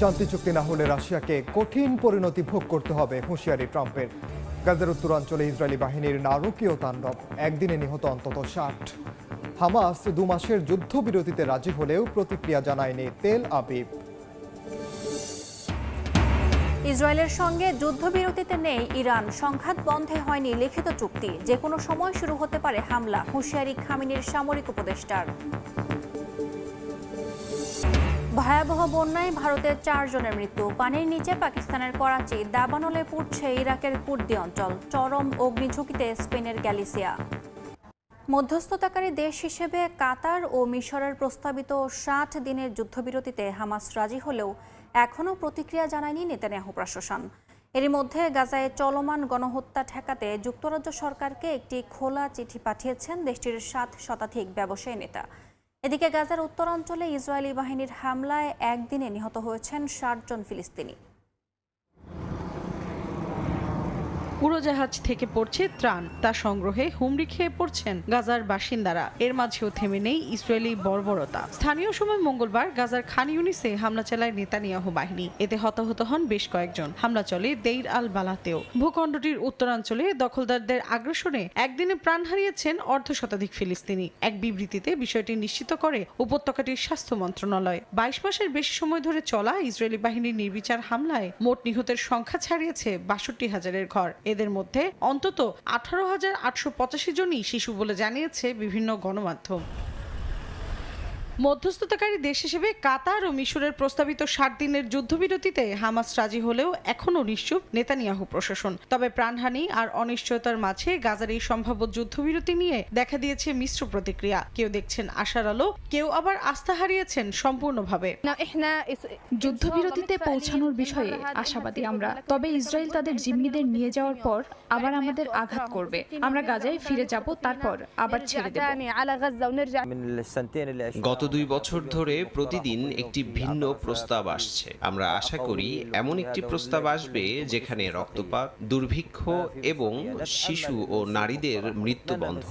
শান্তি চুক্তি না হলে রাশিয়াকে কঠিন পরিণতি ভোগ করতে হবে হুঁশিয়ারি ট্রাম্পের। গাজার উত্তরাঞ্চলে ইসরায়েলি বাহিনীর নারকীয় তাণ্ডব, একদিনে নিহত অন্তত ষাট। হামাস দু মাসের যুদ্ধবিরতিতে রাজি হলেও প্রতিক্রিয়া জানায়নি তেল আবিব। ইসরায়েলের সঙ্গে যুদ্ধবিরতিতে নেই ইরান। সংঘাত বন্ধে হয়নি লিখিত চুক্তি। যে কোনো সময় শুরু হতে পারে হামলা, হুঁশিয়ারি খামিনের সামরিক উপদেষ্টার। ভয়াবহ বন্যায় ভারতের চারজনের মৃত্যু। পানির নিচে পাকিস্তানের করাচি, দাবানলে পুড়ছে ইরাকের কুর্দি অঞ্চল। চরম অগ্নিঝুঁকিতে স্পেনের গ্যালিসিয়া। মধ্যস্থতাকারী দেশ হিসেবে কাতার ও মিশরের প্রস্তাবিত ষাট দিনের যুদ্ধবিরতিতে হামাস রাজি হলেও এখনও প্রতিক্রিয়া জানায়নি নেতানিয়াহু প্রশাসন। এরই মধ্যে গাজায় চলমান গণহত্যা ঠেকাতে যুক্তরাজ্য সরকারকে একটি খোলা চিঠি পাঠিয়েছেন দেশটির সাত শতাধিক ব্যবসায়ী নেতা। এদিকে গাজার উত্তরাঞ্চলে ইসরায়েলি বাহিনীর হামলায় একদিনে নিহত হয়েছেন ষাট জন ফিলিস্তিনি। উড়োজাহাজ থেকে পড়ছে ত্রাণ। তা সংগ্রহে হুমড়ি খেয়ে পড়ছেন গাজার বাসিন্দারা। এর মাঝেও থেমে নেই ইসরায়েলি বর্বরতা। স্থানীয় সময় মঙ্গলবার গাজার খান ইউনিসে হামলা চালায় নেতানিয়াহু বাহিনী। এতে হতাহত হন বেশ কয়েকজন। হামলা চলে দেইর আল বালাতেও। ভূখণ্ডটির উত্তরাঞ্চলে দখলদারদের আগ্রাসনে একদিনে প্রাণ হারিয়েছেন অর্ধ শতাধিক ফিলিস্তিনি। এক বিবৃতিতে বিষয়টি নিশ্চিত করে উপত্যকাটির স্বাস্থ্য মন্ত্রণালয়। বাইশ মাসের বেশি সময় ধরে চলা ইসরায়েলি বাহিনীর নির্বিচার হামলায় মোট নিহতের সংখ্যা ছাড়িয়েছে বাষট্টি হাজারের ঘর। এদের মধ্যে অন্তত আঠারো হাজার আটশো পঁচাশি জনই শিশু বলে জানিয়েছে বিভিন্ন গণমাধ্যম। মধ্যস্থতাকারী দেশ হিসেবে কাতার ও মিশরের প্রস্তাবিত সাত দিনের যুদ্ধবিরতিতে হামাস রাজি হলেও এখনও নিশ্চুপ নেতানিয়াহু প্রশাসন। তবে প্রাণহানি আর অনিশ্চয়তার মাঝে গাজার এই সম্ভাব্য যুদ্ধবিরতি নিয়ে দেখা দিয়েছে মিশ্র প্রতিক্রিয়া। কেউ দেখছেন আশার আলো কেউ আবার আস্থা হারিয়েছেন সম্পূর্ণভাবে। যুদ্ধবিরতিতে পৌঁছানোর বিষয়ে আশাবাদী আমরা। তবে ইসরায়েল তাদের জিম্মিদের নিয়ে যাওয়ার পর আবার আমাদের আঘাত করবে। আমরা গাজায় ফিরে যাব তারপর আবার ছেড়ে দেব। গত দুই বছর ধরে প্রতিদিন একটি ভিন্ন প্রস্তাব আসছে। আমরা আশা করি এমন একটি প্রস্তাব আসবে যেখানে রক্তপাত, দুর্ভিক্ষ এবং শিশু ও নারীদের মৃত্যু বন্ধ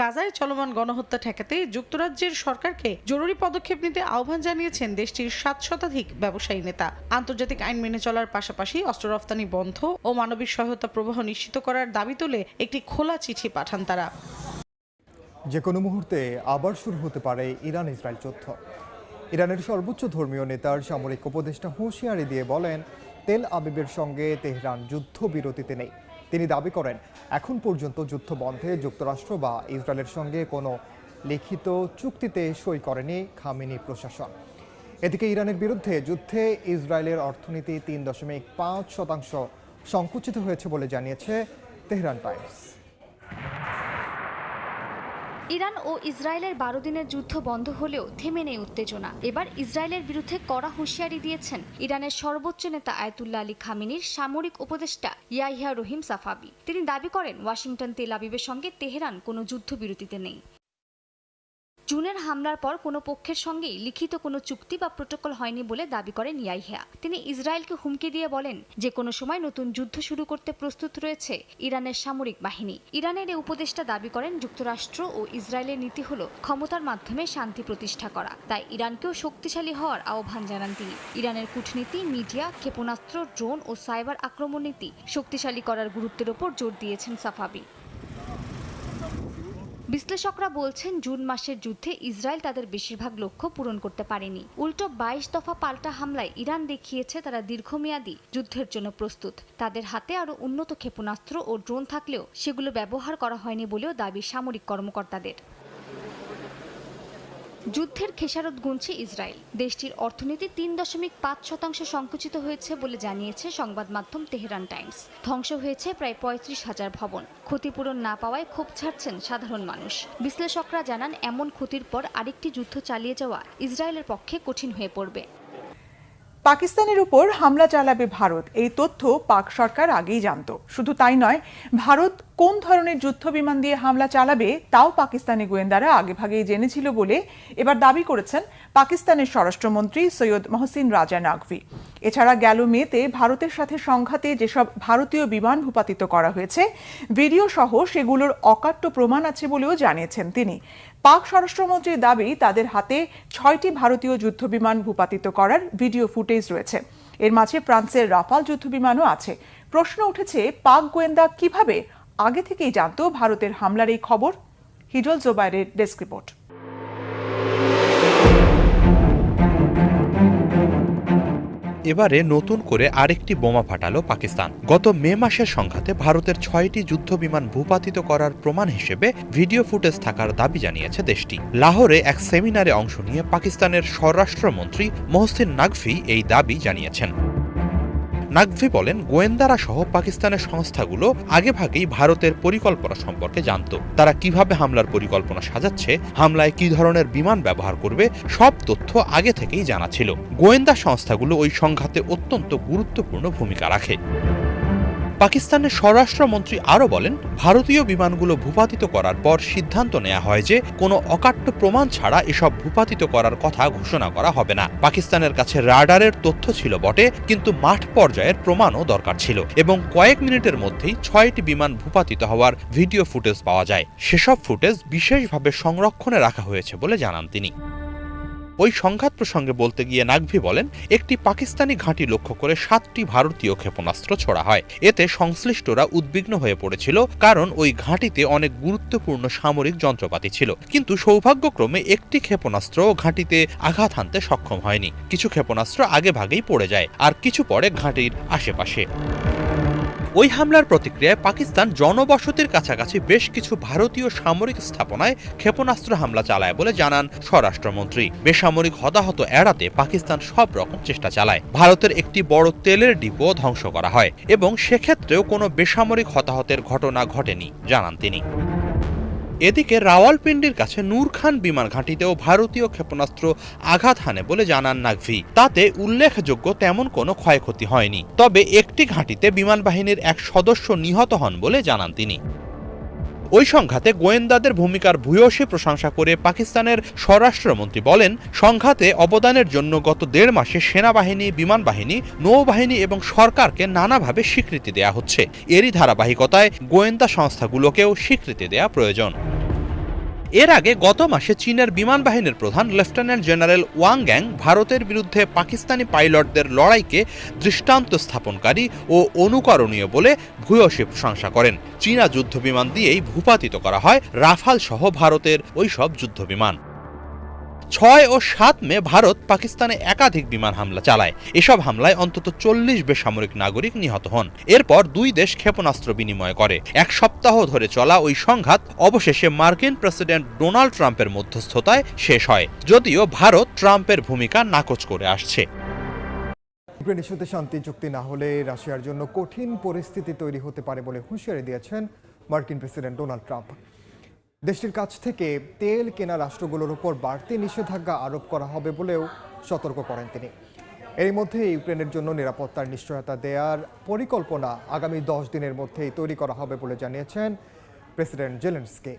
গাজায় চলমান গণহত্যা ঠেকাতে যুক্তরাজ্যের সরকারকে জরুরি পদক্ষেপ নিতে আহ্বান জানিয়েছেন দেশটির সাত শতাধিক ব্যবসায়ী নেতা। আন্তর্জাতিক আইন মেনে চলার পাশাপাশি অস্ত্র রপ্তানি বন্ধ ও মানবিক সহায়তা প্রবাহ নিশ্চিত করার দাবি তুলে একটি খোলা চিঠি পাঠান তারা। যে কোনো মুহূর্তে আবার শুরু হতে পারে ইরান ইসরায়েল যুদ্ধ। ইরানের সর্বোচ্চ ধর্মীয় নেতার সামরিক উপদেষ্টা হুঁশিয়ারি দিয়ে বলেন, তেল আবিবের সঙ্গে তেহরান যুদ্ধবিরতিতে নেই। তিনি দাবি করেন, এখন পর্যন্ত যুদ্ধ বন্ধে যুক্তরাষ্ট্র বা ইসরায়েলের সঙ্গে কোনো লিখিত চুক্তিতে সই করেনি খামেনি প্রশাসন। এদিকে ইরানের বিরুদ্ধে যুদ্ধে ইসরায়েলের অর্থনীতি তিন দশমিক পাঁচ শতাংশ সংকুচিত হয়েছে বলে জানিয়েছে তেহরান টাইমস। ইরান ও ইসরায়েলের বারো দিনের যুদ্ধ বন্ধ হলেও থেমে নেই উত্তেজনা। এবার ইসরায়েলের বিরুদ্ধে কড়া হুঁশিয়ারি দিয়েছেন ইরানের সর্বোচ্চ নেতা আয়তুল্লা আলী খামিনির সামরিক উপদেষ্টা ইয়াহিয়া রহিম সাফাবি। তিনি দাবি করেন, ওয়াশিংটন তেল আবিবের সঙ্গে তেহরান কোনো যুদ্ধবিরতিতে নেই। জুনের হামলার পর কোনো পক্ষের সঙ্গেই লিখিত কোনো চুক্তি বা প্রোটোকল হয়নি বলে দাবি করেন ইয়াহিয়া তিনি ইসরায়েলকে হুমকি দিয়ে বলেন যে কোনো সময় নতুন যুদ্ধ শুরু করতে প্রস্তুত রয়েছে ইরানের সামরিক বাহিনী। ইরানের এই উপদেষ্টা দাবি করেন যুক্তরাষ্ট্র ও ইসরায়েলের নীতি হল ক্ষমতার মাধ্যমে শান্তি প্রতিষ্ঠা করা। তাই ইরানকেও শক্তিশালী হওয়ার আহ্বান জানান তিনি। ইরানের কূটনীতি, মিডিয়া, ক্ষেপণাস্ত্র, ড্রোন ও সাইবার আক্রমণ নীতি শক্তিশালী করার গুরুত্বের ওপর জোর দিয়েছেন সাফাবি। বিশ্লেষকরা বলছেন, জুন মাসের যুদ্ধে ইসরায়েল তাদের বেশিরভাগ লক্ষ্য পূরণ করতে পারেনি। উল্টো বাইশ দফা পাল্টা হামলায় ইরান দেখিয়েছে তারা দীর্ঘমেয়াদী যুদ্ধের জন্য প্রস্তুত। তাদের হাতে আরও উন্নত ক্ষেপণাস্ত্র ও ড্রোন থাকলেও সেগুলো ব্যবহার করা হয়নি বলেও দাবি সামরিক কর্মকর্তাদের। যুদ্ধের খেসারত গুনছে ইসরায়েল। দেশটির অর্থনীতি তিন দশমিক পাঁচ শতাংশ সংকুচিত হয়েছে বলে জানিয়েছে সংবাদ মাধ্যম তেহরান টাইমস। ধ্বংস হয়েছে প্রায় পঁয়ত্রিশ হাজার ভবন। ক্ষতিপূরণ না পাওয়ায় ক্ষোভ ছাড়ছেন সাধারণ মানুষ। বিশ্লেষকরা জানান, এমন ক্ষতির পর আরেকটি যুদ্ধ চালিয়ে যাওয়া ইসরায়েলের পক্ষে কঠিন হয়ে পড়বে। পাকিস্তানের উপর হামলা চালাবে ভারত। এই তথ্য পাক সরকার আগেই জানত। শুধু তাই নয়, ভারত কোন ধরনের যুদ্ধ বিমান দিয়ে হামলা চালাবে তাও পাকিস্তানি গোয়েন্দারা আগেভাগেই জেনেছিল বলে এবার দাবি করেছেন পাকিস্তানের স্বরাষ্ট্রমন্ত্রী সৈয়দ মহসিন রাজা নাকভি। এছাড়া গেল মেতে ভারতের সাথে সংঘাতে যেসব ভারতীয় বিমান ভূপাতিত করা হয়েছে, ভিডিও সহ সেগুলোর অকাট্য প্রমাণ আছে বলেও জানিয়েছেন তিনি। পাক স্বরাষ্ট্রমন্ত্রীর দাবি, তাদের হাতে ছয়টি ভারতীয় যুদ্ধবিমান ভূপাতিত করার ভিডিও ফুটেজ রয়েছে। এর মাঝে ফ্রান্সের রাফাল যুদ্ধবিমানও আছে। প্রশ্ন উঠেছে, পাক গোয়েন্দা কীভাবে আগে থেকেই জানত ভারতের হামলার এই খবর? হিজল জোবাইরের ডেস্ক রিপোর্ট। এবারে নতুন করে আরেকটি বোমা ফাটালো পাকিস্তান। গত মে মাসের সংঘাতে ভারতের ছয়টি যুদ্ধবিমান ভূপাতিত করার প্রমাণ হিসেবে ভিডিও ফুটেজ থাকার দাবি জানিয়েছে দেশটি। লাহোরে এক সেমিনারে অংশ নিয়ে পাকিস্তানের স্বরাষ্ট্রমন্ত্রী মোহসিন নাগফি এই দাবি জানিয়েছেন। নাকভি বলেন, গোয়েন্দারা সহ পাকিস্তানের সংস্থাগুলো আগেভাগেই ভারতের পরিকল্পনা সম্পর্কে জানত। তারা কীভাবে হামলার পরিকল্পনা সাজাচ্ছে, হামলায় কি ধরনের বিমান ব্যবহার করবে, সব তথ্য আগে থেকেই জানা ছিল। গোয়েন্দা সংস্থাগুলো ওই সংঘাতে অত্যন্ত গুরুত্বপূর্ণ ভূমিকা রাখে। পাকিস্তানের স্বরাষ্ট্রমন্ত্রী আরও বলেন, ভারতীয় বিমানগুলো ভূপাতিত করার পর সিদ্ধান্ত নেওয়া হয় যে কোনো অকাট্য প্রমাণ ছাড়া এসব ভূপাতিত করার কথা ঘোষণা করা হবে না। পাকিস্তানের কাছে রাডারের তথ্য ছিল বটে, কিন্তু মাঠ পর্যায়ের প্রমাণও দরকার ছিল এবং কয়েক মিনিটের মধ্যেই ছয়টি বিমান ভূপাতিত হওয়ার ভিডিও ফুটেজ পাওয়া যায়। সেসব ফুটেজ বিশেষভাবে সংরক্ষণে রাখা হয়েছে বলে জানান তিনি। ওই সংঘাত প্রসঙ্গে বলতে গিয়ে নাকভি বলেন, একটি পাকিস্তানি ঘাঁটি লক্ষ্য করে সাতটি ভারতীয় ক্ষেপণাস্ত্র ছোড়া হয়। এতে সংশ্লিষ্টরা উদ্বিগ্ন হয়ে পড়েছিল, কারণ ওই ঘাঁটিতে অনেক গুরুত্বপূর্ণ সামরিক যন্ত্রপাতি ছিল। কিন্তু সৌভাগ্যক্রমে একটি ক্ষেপণাস্ত্র ঘাঁটিতে আঘাত হানতে সক্ষম হয়নি। কিছু ক্ষেপণাস্ত্র আগে ভাগেই পড়ে যায়, আর কিছু পড়ে ঘাঁটির আশেপাশে। ওই হামলার প্রতিক্রিয়ায় পাকিস্তান জনবসতির কাছাকাছি বেশ কিছু ভারতীয় সামরিক স্থাপনায় ক্ষেপণাস্ত্র হামলা চালায় বলে জানান স্বরাষ্ট্রমন্ত্রী। বেসামরিক হতাহত এড়াতে পাকিস্তান সব রকম চেষ্টা চালায়। ভারতের একটি বড় তেলের ডিপো ধ্বংস করা হয় এবং সেক্ষেত্রেও কোনো বেসামরিক হতাহতের ঘটনা ঘটেনি, জানান তিনি। এদিকে রাওয়ালপিন্ডির কাছে নূর খান বিমান ঘাঁটিতেও ভারতীয় ক্ষেপণাস্ত্র আঘাত হানে বলে জানান নাকভি তাতে উল্লেখযোগ্য তেমন কোনো ক্ষয়ক্ষতি হয়নি। তবে একটি ঘাঁটিতে বিমান বাহিনীর এক সদস্য নিহত হন বলে জানান তিনি। ওই সংঘাতে গোয়েন্দাদের ভূমিকার ভূয়সী প্রশংসা করে পাকিস্তানের স্বরাষ্ট্রমন্ত্রী বলেন, সংঘাতে অবদানের জন্য গত দেড় মাসে সেনাবাহিনী বিমান বাহিনী নৌবাহিনী এবং সরকারকে নানাভাবে স্বীকৃতি দেয়া হচ্ছে। এরই ধারাবাহিকতায় গোয়েন্দা সংস্থাগুলোকেও স্বীকৃতি দেয়া প্রয়োজন। এর আগে গত মাসে চীনের বিমান বাহিনীর প্রধান, লেফটেন্যান্ট জেনারেল ওয়াং গ্যাং, ভারতের বিরুদ্ধে পাকিস্তানি পাইলটদের লড়াইকে দৃষ্টান্ত স্থাপনকারী ও অনুকরণীয় বলে ভূয়সী প্রশংসা করেন। চীনা যুদ্ধবিমান দিয়েই ভূপাতিত করা হয় রাফাল সহ ভারতের ওইসব যুদ্ধবিমান। ছয় ও সাত মে ভারত পাকিস্তানে একাধিক বিমান হামলা চালায়। এসব হামলায় অন্তত চল্লিশ বেসামরিক নাগরিক নিহত হন। এরপর দুই দেশ ক্ষেপণাস্ত্র বিনিময় করে। এক সপ্তাহ ধরে চলা ওই সংঘাত অবশেষে মার্কিন প্রেসিডেন্ট ডোনাল্ড ট্রাম্পের মধ্যস্থতায় শেষ হয়, যদিও ভারত ট্রাম্পের ভূমিকা নাকচ করে আসছে। ইউক্রেন ইস্যুতে শান্তি, চুক্তি না হলে রাশিয়ার জন্য কঠিন পরিস্থিতি তৈরি হতে পারে বলে হুঁশিয়ারি দিয়েছেন মার্কিন প্রেসিডেন্ট ডোনাল্ড ট্রাম্প। দেশটির কাছ থেকে তেল কেনা রাষ্ট্রগুলোর উপর বাড়তি নিষেধাজ্ঞা আরোপ করা হবে বলেও সতর্ক করেন তিনি। এর মধ্যে ইউক্রেনের জন্য নিরাপত্তার নিশ্চয়তা দেওয়ার পরিকল্পনা আগামী দশ দিনের মধ্যেই তৈরি করা হবে বলে জানিয়েছেন প্রেসিডেন্ট জেলেন্সকে।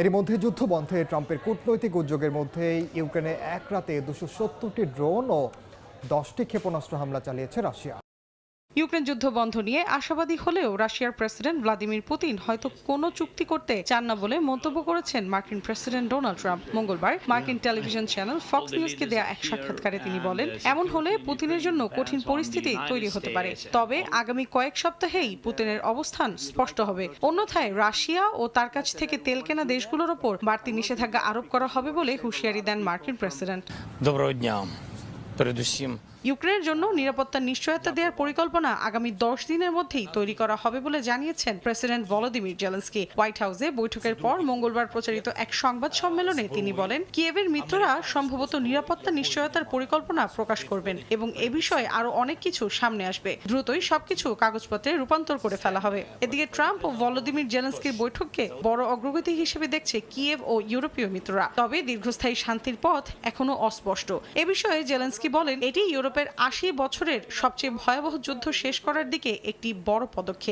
এর মধ্যে যুদ্ধ বন্ধে ট্রাম্পের কূটনৈতিক উদ্যোগের মধ্যে ইউক্রেনে এক রাতে দুশো সত্তরটি ড্রোন ও দশটি ক্ষেপণাস্ত্র হামলা চালিয়েছে রাশিয়া। ইউক্রেন যুদ্ধ বন্ধ নিয়ে আশাবাদী হলেও রাশিয়ার প্রেসিডেন্ট ভ্লাদিমির পুতিন হয়তো কোনো চুক্তি করতে চান না বলে মন্তব্য করেছেন মার্কিন প্রেসিডেন্ট ডোনাল্ড ট্রাম্প। মঙ্গলবার মার্কিন টেলিভিশন চ্যানেল ফক্স নিউজকে দেয়া এক সাক্ষাৎকারে তিনি বলেন, এমন হলে পুতিনের জন্য কঠিন পরিস্থিতি তৈরি হতে পারে। তবে আগামী কয়েক সপ্তাহেই পুতিনের অবস্থান স্পষ্ট হবে। অন্যথায় রাশিয়া ও তার কাছ থেকে তেল কেনা দেশগুলোর ওপর বাড়তি নিষেধাজ্ঞা আরোপ করা হবে বলে হুঁশিয়ারি দেন মার্কিন প্রেসিডেন্ট। ইউক্রেনের জন্য নিরাপত্তা নিশ্চয়তা দেওয়ার পরিকল্পনা আগামী দশ দিনের মধ্যেই তৈরি করা হবে বলে জানিয়েছেন প্রেসিডেন্ট ভলোদিমির জেলেন্সকি। হোয়াইট হাউসে বৈঠকের পর মঙ্গলবার প্রচারিত এক সংবাদ সম্মেলনে তিনি বলেন, কিয়েভের মিত্ররা সম্ভবত নিরাপত্তা নিশ্চয়তার পরিকল্পনা প্রকাশ করবেন এবং এ বিষয়ে আরও অনেক কিছু সামনে আসবে। দ্রুতই সবকিছু কাগজপত্রে রূপান্তর করে ফেলা হবে। এদিকে ট্রাম্প ও ভলোদিমির জেলেন্সকির বৈঠককে বড় অগ্রগতি হিসেবে দেখছে কিয়েভ ও ইউরোপীয় মিত্ররা। তবে দীর্ঘস্থায়ী শান্তির পথ এখনও অস্পষ্ট। এ বিষয়ে জেলেন্সকি বলেন, এটি ইউরোপের আশি বছরের সবচেয়ে ভয়াবহ যুদ্ধ শেষ করার দিকে একটি বড় পদক্ষেপ।